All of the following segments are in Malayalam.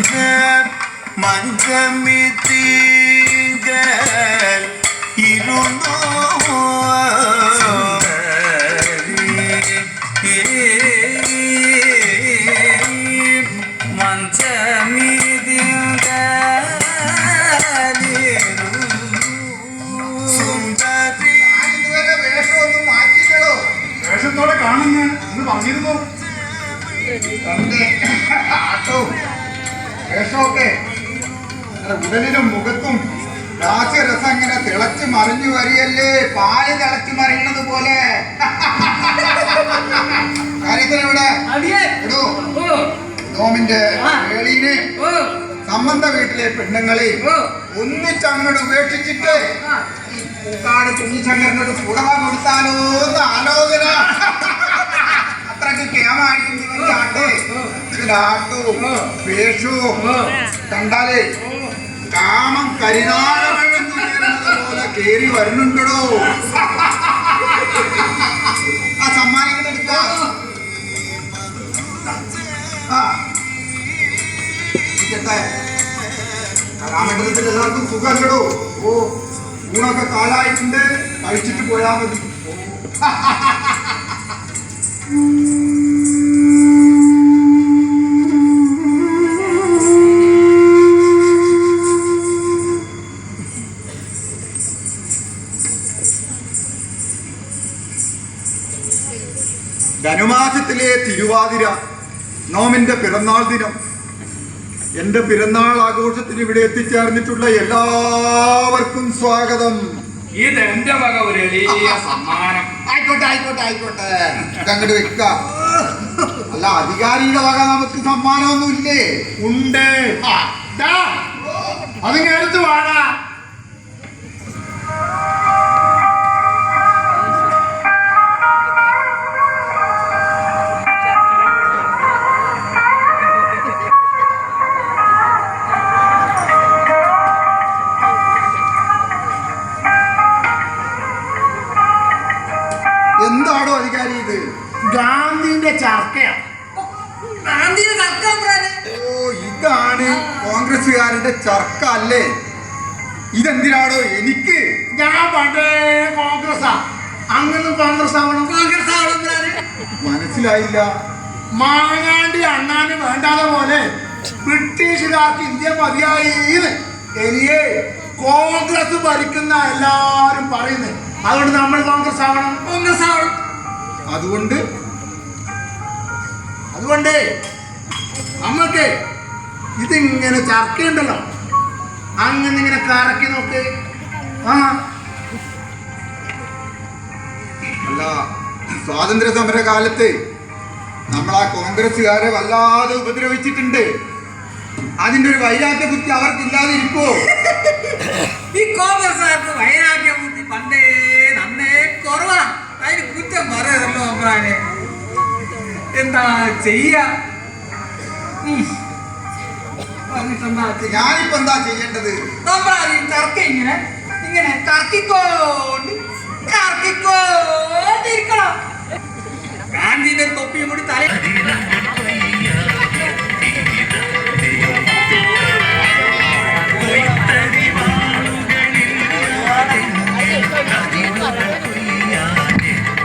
மஞ்ச மஞ்சமி தீங்கள் இருந்தோ വേഷത്തോടെ കാണുന്നു ഇത് പറഞ്ഞിരുന്നു ആട്ടോ വേഷമൊക്കെ ഉടലിനും മുഖത്തും രാസരസം ഇങ്ങനെ തിളച്ചു മറിഞ്ഞു വരികല്ലേ പാൽ തിളച്ചു മറിയണത് പോലെ. കാര്യത്തിനെവിടെ സമ്മന്ത വീട്ടിലെ പെണ്ണുങ്ങളെ ഒന്നിച്ചങ്ങോട്ട് ഉപേക്ഷിച്ചിട്ട് പൂക്കാട് തുണിച്ചങ്ങനോട് പുടവ കൊടുത്താലോ ആലോചന. അത്രയ്ക്ക് കേമായിരിക്കും ഇതിലാട്ടു വേഷു കണ്ടാലേ? കാമം ഉയരുന്നത് പോലെ കേറി വരുന്നുണ്ടോ ആ സമ്മാനങ്ങൾ എടുക്കാം കലാമണ്ഡലത്തിൽ എല്ലാവർക്കും സുഖമല്ലടോ. ഓ ഊണൊക്കെ കാലായിട്ടുണ്ട്. കഴിച്ചിട്ട് പോയാൽ മതി. തിരുവാതിര നോമിന്റെ പിറന്നാൾ ദിനം. എന്റെ പിറന്നാൾ ആഘോഷത്തിന് ഇവിടെ എത്തിച്ചേർന്നിട്ടുള്ള എല്ലാവർക്കും സ്വാഗതം. ഇത് എന്റെ വക ഒരു എളിയ സമ്മാനം. ആയിക്കോട്ടെ ആയിക്കോട്ടെ ആയിക്കോട്ടെ. അങ്ങോട്ട് വെക്ക. അല്ല അധികാരിയുടെ വക നമുക്ക് സമ്മാനമൊന്നുമില്ലേ? ഉണ്ട്. അതിങ്ങനെ എടുത്തു വാടാ. എനിക്ക് ഞാൻ പണ്ടേ കോൺഗ്രസ്സാ. അങ്ങനെ കോൺഗ്രസ് ആവണം. കോൺഗ്രസ് ആവണം മനസ്സിലായില്ല. മാങ്ങാണ്ടി അണ്ണാന് വേണ്ടാതെ പോലെ ബ്രിട്ടീഷുകാർക്ക് ഇന്ത്യ മതിയായി എനിയെ കോൺഗ്രസ് ഭരിക്കുന്ന എല്ലാരും പറയുന്നത് അതുകൊണ്ട് നമ്മൾ കോൺഗ്രസ് ആവണം. കോൺഗ്രസ് ആവണം. അതുകൊണ്ട് അതുകൊണ്ട് നമ്മൾക്ക് ഇതിങ്ങനെ ചർക്കയുണ്ടല്ലോ. അങ്ങനെ ഇങ്ങനെ കറക്കി നോക്ക്. അല്ല സ്വാതന്ത്ര്യ സമര കാലത്ത് നമ്മൾ ആ കോൺഗ്രസ്സുകാരെ വല്ലാതെ ഉപദ്രവിച്ചിട്ടുണ്ട്. അതിന്റെ ഒരു വൈരാഗ്യ ബുദ്ധി അവർക്കില്ലാതെ ഇരിക്കോ ഈ കോൺഗ്രസ്സുകാർക്ക് വൈരാഗ്യ ബുദ്ധി പണ്ടേ നന്നേ കുറവാണ് അതിന് കുറ്റം പറയതല്ലോ അമ്രാനെ. എന്താ ചെയ്യാ? ഞാനിപ്പോ എന്താ ചെയ്യേണ്ടത്? അമ്രാനെ ഈ ചർക്ക ഇങ്ങനെ ഇങ്ങനെ കറക്കിക്കോണ്ട് കറക്കിക്കോണ്ടിരിക്കണം. ഗാന്ധിന്റെ തൊപ്പിയും കൂടി തല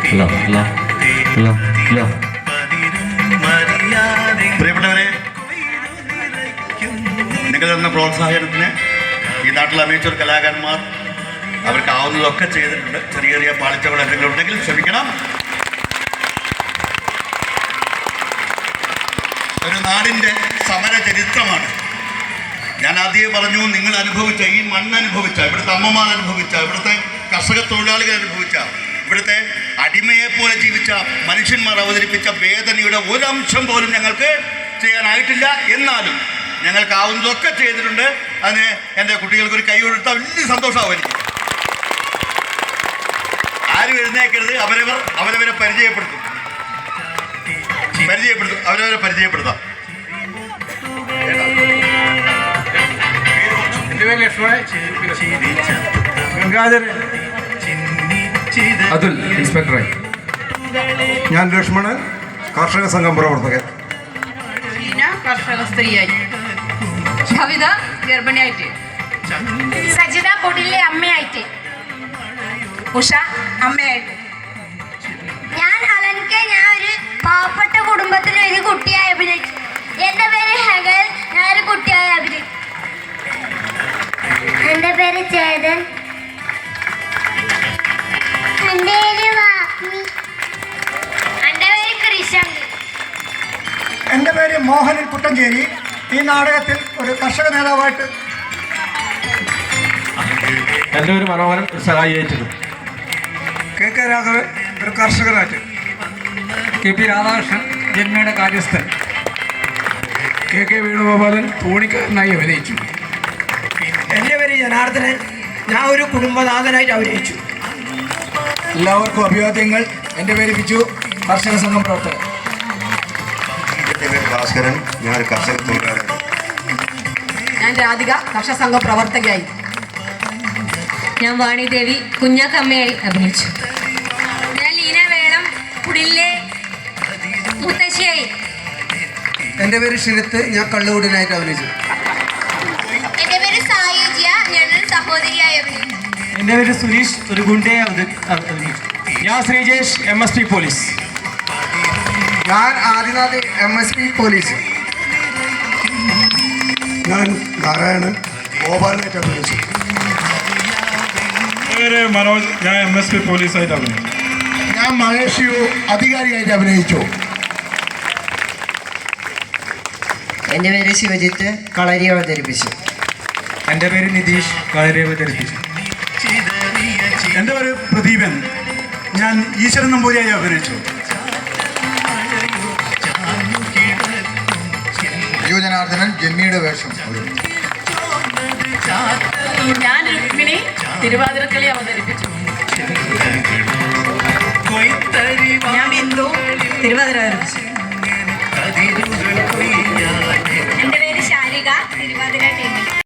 ഹലോ ഹലോ ഹലോ ഹലോ. പ്രിയപ്പെട്ടവരെ നിങ്ങൾ തന്ന പ്രോത്സാഹനത്തിന് ഈ നാട്ടിലെ അമേച്ചർ കലാകാരന്മാർ അവർക്ക് ആവുന്നതൊക്കെ ചെയ്തിട്ടുണ്ട്. ചെറിയ ചെറിയ പാളിച്ചകൾ എന്തെങ്കിലും ഉണ്ടെങ്കിൽ ക്ഷമിക്കണം. ഒരു നാടിന്റെ സമര ചരിത്രമാണ് ഞാൻ ആദ്യമേ പറഞ്ഞു നിങ്ങൾ അനുഭവിച്ച ഈ മണ്ണ് അനുഭവിച്ച ഇവിടുത്തെ അമ്മമാർ അനുഭവിച്ച ഇവിടുത്തെ കർഷക തൊഴിലാളികൾ അനുഭവിച്ച ഇവിടുത്തെ അടിമയെ പോലെ ജീവിച്ച മനുഷ്യന്മാർ അവതരിപ്പിച്ച വേദനയുടെ ഒരംശം പോലും ഞങ്ങൾക്ക് ചെയ്യാനായിട്ടില്ല. എന്നാലും ഞങ്ങൾക്കാവുന്നതൊക്കെ ചെയ്തിട്ടുണ്ട്. അതിന് എന്റെ കുട്ടികൾക്ക് ഒരു കൈ കൊടുത്താൽ വലിയ സന്തോഷമാവും ആരും എഴുന്നേക്കരുത് അവരവർ അവരവരെ പരിചയപ്പെടുത്തും. പരിചയപ്പെടുത്തും അവരവരെ പരിചയപ്പെടുത്താം. അതുൽ ഇൻസ്പെക്ടറായി ഞാൻ ലക്ഷ്മണൻ കർഷക സംഘം പ്രവർത്തകൻ. കർഷക സ്ത്രീയായി. കവിത ഗർഭിണിയായിട്ട്. സജിത കുടിലെ അമ്മയായിട്ട്. ഉഷ അമ്മയായിട്ട്. ഞാൻ അലൻക ഞാൻ ഒരു പാവപ്പെട്ട കുടുംബത്തിലെ ഒരു കുട്ടിയായി അഭിനയിച്ചു. എന്റെ പേര് ഹെഗൽ ഞാൻ ഒരു കുട്ടിയായി അഭിനയിച്ചു. എന്റെ പേര് ചേതൻ. എന്റെ പേര് വാഗ്മി. പേര് കൃഷങ്ക് എന്റെ പേര് മോഹനൻ കുട്ടഞ്ചേരി ഈ നാടകത്തിൽ ഒരു കർഷക നേതാവായിട്ട് എന്റെ ഒരു മനോഹരൻ സഹായിയായിട്ടുണ്ട്. കെ കെ രാഘവൻ ഒരു കർഷകനായിട്ട് കെ പി രാധാകൃഷ്ണൻ ജന്മയുടെ കാര്യസ്ഥൻ. കെ കെ വേണുഗോപാലൻ തോണിക്കാരനായി അഭിനയിച്ചു. എന്റെ പേര് ജനാർദ്ദനൻ ഞാൻ ഒരു കുടുംബനാഥനായിട്ട് അഭിനയിച്ചു. എല്ലാവർക്കും അഭിവാദ്യങ്ങൾ. എന്റെ പേര് ബിജു കർഷക സംഘം പ്രവർത്തകൻ. എന്റെ പേര് ഭാസ്കരൻ ഞാൻ കർഷക ഞാൻ രാധിക കർഷക സംഘം പ്രവർത്തകയായി. ഞാൻ വാണിദേവി കുഞ്ഞാക്കമ്മയായി അഭിനയിച്ചു. എന്റെ പേര് ഷിരത്ത് ഞാൻ കള്ളുകൂടിനായിട്ട് അഭിനയിച്ചു. എന്റെ പേര് സായുജ്യ ഞാനൊരു സഹോദരിയായി അഭിനയിച്ചു. എന്റെ പേര് സുരേഷ് ഒരു ഗുണ്ടയെ അഭിനയിച്ചു. ഞാൻ Sreejesh M S P police. ഞാൻ Adinath M S P police. ഞാൻ നാരായണൻ ഗോപാലനായിട്ട് അഭിനയിച്ചു. പേര് മനോജ് ഞാൻ എം എസ് പി പോലീസായിട്ട് അഭിനയിച്ചു. ഞാൻ മഹേഷ് യു അധികാരിയായിട്ട് അഭിനയിച്ചു. എന്റെ പേര് ശിവജിത്ത് കളരി അവതരിപ്പിച്ചു. എന്റെ പേര് നിതീഷ് കളരി അവതരിപ്പിച്ചു. എന്റെ പേര് പ്രദീപൻ. ഞാൻ ഈശ്വരൻ നമ്പൂരിയായി അഭിനയിച്ചു. യുവജനാർദ്ദനൻ ജന്മിയുടെ വേഷം. ഞാൻ രുക്മിണി തിരുവാതിരക്കളി അവതരിപ്പിച്ചു. ഞാൻ ബിന്ദു തിരുവാതിര അവതരിപ്പിച്ചു. கனகா திருவாதிரை டிவி